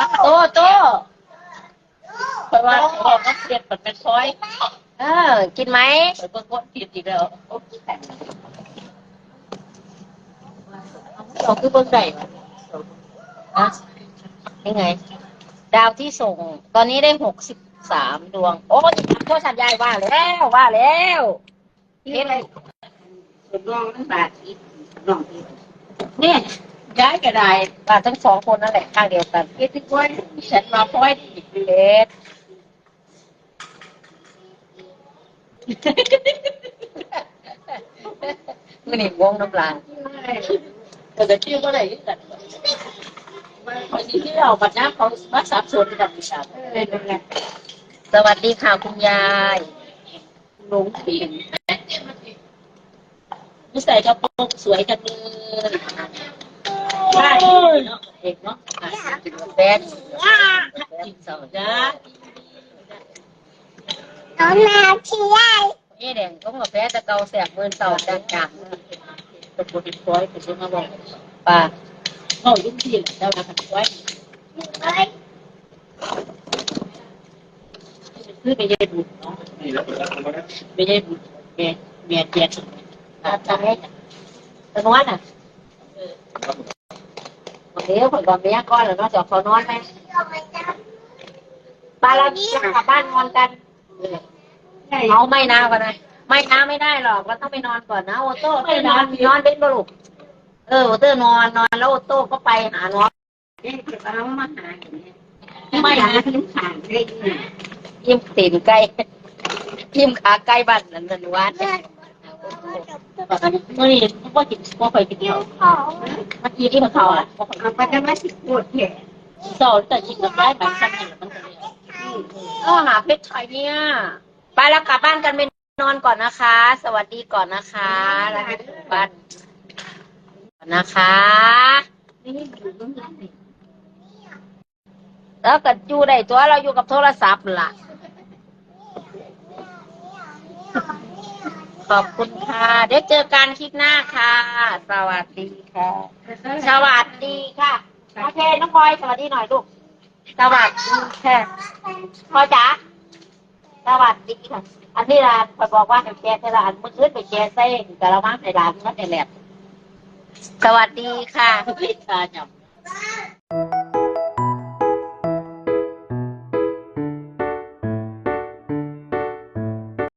มาโตโตเพราะว่าเขาก็เปลี่ยนเป็นซอยเออ กินไหมแล้วก็กดผิดอีกแล้วโอ้ยแข็งเราคือเบิ้งได้วะอะยังไง ดาวที่ส่ง ตอนนี้ได้หกสิบสามดวง โอ้ยโทษสัญญาณว่าแล้วว่าแล้วเฮ็ดอะไรลองตั้งบาทอีกลองอีกเนี่ย ย้ายก็ได้ว่าทั้งสองคนนั่นแหละข้างเดียวกันคิดที่ว่าฉันมาพอยอีกเฮ็ดมื่อนี่วงน้ำลายแต่จะชื่อว่าอะไรกันคนที่เราบัดน้ำเขามาสับสนกับดิฉันเลยเป็นไงสวัสดีค่ะคุณยายลงเปลี่ยนนิสัยกระโปรงสวยจังเลย ใช่เนาะกเนาแบนจิตเสาจ้าเอ๊แดงก็กาแฟแตะเกาแสบมือเต่าจังจังเป็นคนเป็นร้อยเป็นคนมาบอกป่าเขายุ่งที่และเจ้านะเป็นร้อยคือไม่ใช่บุญเนาะไม่ใช่บุญแม่แม่เจ็ดอาจารย์ตะนวนอะ วันนี้ผมก่อนเมียก้อนแล้วเนาะจะขอนอนไหมปลาเรากลับบ้านนอนกันใช่เอาไม่นากันนะไม่นาไม่ได้หรอกเราต้องไปนอนก่อนนะโอโต้ไปนอนนอนเป็นบลูกเออโอโต้นอนนอนแล้วโอโต้ก็ไปหาน้องเด็กจะเอามาหาอย่างนี้ไม่หาที่ผ่านได้ยังไงยิ้มตีนไก่ยิ้มขาไก่บ้านนั่นนั่นวัด เมื่อนี้พ่อกินพ่อเคยกินเดียวเมื่อกี้ที่มันเขาอะพ่อเคยเอาไมาสิปวดแขนสอนแต่กินกับได้แบบสั้นนี่มันก็เลยก็หาเพชรไทยเนี่ย ไปแล้วกลับบ้านกันไปนอนก่อนนะคะ สวัสดีก่อนนะคะแล้วไปบ้านนะคะแล้วก็อยู่ได้ตัวเราอยู่กับโทรศัพท์ล่ะ ขอบคุณค่ะ เดี๋ยวเจอกันคลิปหน้าค่ะ สวัสดีค่ะ สวัสดีค่ะ โอเค น้องพลอยสวัสดีหน่อยลูก สวัสดีค่ะพลอยจ๋า สวัสดีค่ะ อันนี้ร้านพอยบอกว่าให้แกใส่ร้านมื่อคืนไปแกใส่กะละมังในร้านนั่นแหละสวัสดีค่ะเฮ้ยตาหยับ